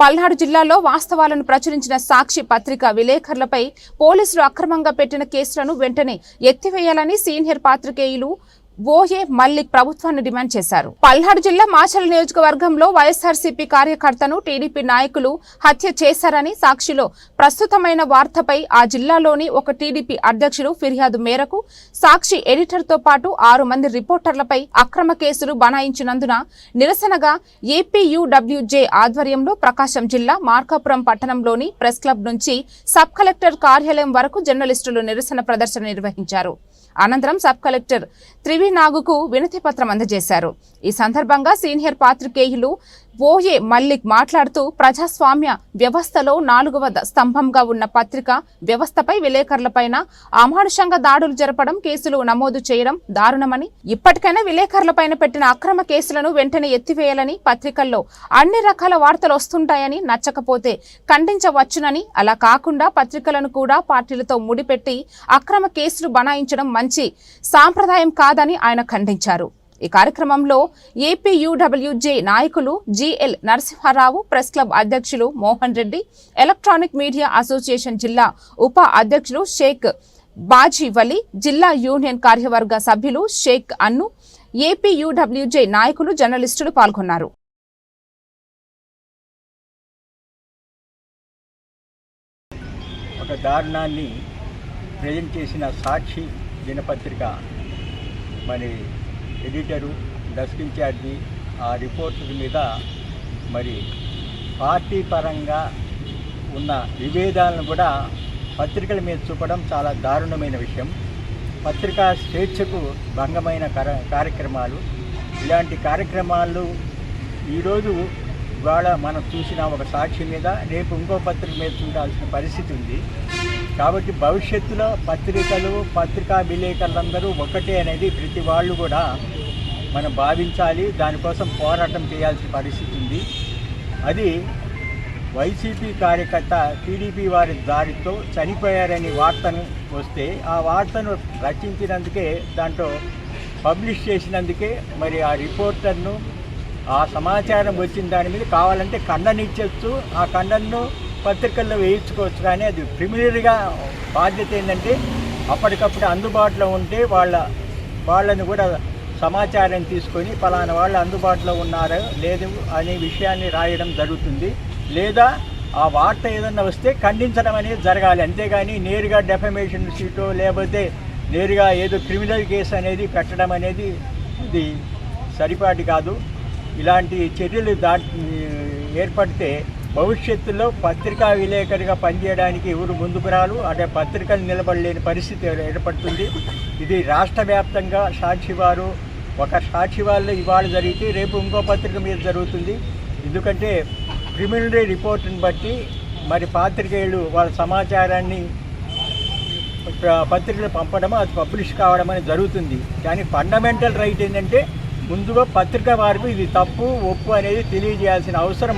పల్నాడు జిల్లాలో వాస్తవాలను ప్రచురించిన సాక్షి పత్రిక విలేకరులపై పోలీసులు అక్రమంగా పెట్టిన కేసులను వెంటనే ఎత్తివేయాలని సీనియర్ పాత్రికేయులు ఓఏ మల్లిక్ ప్రభుత్వాన్ని డిమాండ్ చేశారు. పల్నాడు జిల్లా మాచల నియోజకవర్గంలో వైఎస్ఆర్సీపీ కార్యకర్తను టీడీపీ నాయకులు హత్య చేశారని సాక్షిలో ప్రస్తుతమైన వార్తపై ఆ జిల్లాలోని ఒక టీడీపీ అధ్యక్షుడు ఫిర్యాదు మేరకు సాక్షి ఎడిటర్తో పాటు ఆరు మంది రిపోర్టర్లపై అక్రమ కేసులు బనాయించినందున నిరసనగా ఏపీయూడబ్ల్యూజే ఆధ్వర్యంలో ప్రకాశం జిల్లా మార్కాపురం పట్టణంలోని ప్రెస్ క్లబ్ నుంచి సబ్ కలెక్టర్ కార్యాలయం వరకు జర్నలిస్టులు నిరసన ప్రదర్శన నిర్వహించారు. అనంతరం సబ్ కలెక్టర్ నాగుకు వినతి పత్రం అందజేశారు. ఈ సందర్భంగా సీనియర్ పాత్రికేయులు ఓఏ మల్లిక్ మాట్లాడుతూ ప్రజాస్వామ్య వ్యవస్థలో నాలుగవ స్తంభంగా ఉన్న పత్రిక వ్యవస్థపై విలేకరులపైన అమానుషంగా దాడులు జరపడం కేసులు నమోదు చేయడం దారుణమని ఇప్పటికైనా విలేకరులపైన పెట్టిన అక్రమ కేసులను వెంటనే ఎత్తివేయాలని పత్రికల్లో అన్ని రకాల వార్తలు వస్తుంటాయని నచ్చకపోతే ఖండించవచ్చునని అలా కాకుండా పత్రికలను కూడా పార్టీలతో ముడిపెట్టి అక్రమ కేసులు బనాయించడం మంచి సాంప్రదాయం కాదని ఆయన ఖండించారు. ఈ కార్యక్రమంలో ఏపీయూడబ్ల్యూజే నాయకులు జిఎల్ నరసింహారావు ప్రెస్ క్లబ్ అధ్యక్షులు Mohan Reddy electronic media association జిల్లా ఉప అధ్యక్షులు షేక్ బాజీ వలి జిల్లా యూనియన్ కార్యవర్గ సభ్యులు షేక్ అన్ను ఏపీయూడబ్ల్యూజే నాయకులు జర్నలిస్టులు పాల్గొన్నారు. ఒక దారుణాన్ని ప్రజెంట్ చేసిన సాక్షి దినపత్రిక మరి ఎడిటరు డెస్క్ ఇన్ఛార్జి ఆ రిపోర్టుల మీద మరి పార్టీ పరంగా ఉన్న విభేదాలను కూడా పత్రికల మీద చూపడం చాలా దారుణమైన విషయం. పత్రికా స్వేచ్ఛకు భంగమైన కార్యక్రమాలు. ఇలాంటి కార్యక్రమాలు ఈరోజు ఇవాళ మనం చూసిన ఒక సాక్షి మీద రేపు ఇంకో పత్రిక మీద చూడాల్సిన పరిస్థితి ఉంది. కాబట్టి భవిష్యత్తులో పత్రికలు పత్రికా విలేకరులందరూ ఒకటే అనేది ప్రతి వాళ్ళు కూడా మనం భావించాలి. దానికోసం పోరాటం చేయాల్సిన పరిస్థితి ఉంది. అది వైసీపీ కార్యకర్త టీడీపీ వారి దారితో చనిపోయారని వార్తను వస్తే ఆ వార్తను రచించినందుకే దాంట్లో పబ్లిష్ చేసినందుకే మరి ఆ రిపోర్టర్ను ఆ సమాచారం వచ్చిన దాని మీద కావాలంటే ఖండనిచ్చచ్చు ఆ ఖండను పత్రికల్లో వేయించుకోవచ్చు కానీ అది ప్రిమినరీగా బాధ్యత ఏంటంటే అప్పటికప్పుడు అందుబాటులో ఉంటే వాళ్ళ వాళ్ళని కూడా సమాచారం తీసుకొని ఫలానా వాళ్ళు అందుబాటులో ఉన్నారో లేదు అనే విషయాన్ని రాయడం జరుగుతుంది. లేదా ఆ వార్త ఏదన్నా వస్తే ఖండించడం అనేది జరగాలి. అంతేగాని నేరుగా డెఫమేషన్ షీటో లేకపోతే నేరుగా ఏదో క్రిమినల్ కేసు అనేది పెట్టడం అనేది ఇది సరిపాటి కాదు. ఇలాంటి చర్యలు దా ఏర్పడితే భవిష్యత్తులో పత్రికా విలేకరిగా పనిచేయడానికి ఎవరు ముందుకు రారు? అంటే పత్రికలు నిలబడలేని పరిస్థితి ఏర్పడుతుంది. ఇది రాష్ట్ర వ్యాప్తంగా సాక్షి వారు ఒక సాక్షి ఇవాళ జరిగితే రేపు ఇంకో పత్రిక మీద జరుగుతుంది. ఎందుకంటే ప్రిమినరీ రిపోర్ట్ని బట్టి మరి పాత్రికేయులు వాళ్ళ సమాచారాన్ని పత్రికలు పంపడం అది పబ్లిష్ కావడం అనేది జరుగుతుంది. కానీ ఫండమెంటల్ రైట్ ఏంటంటే ముందుగా పత్రిక వారికి ఇది తప్పు ఒప్పు అనేది తెలియజేయాల్సిన అవసరం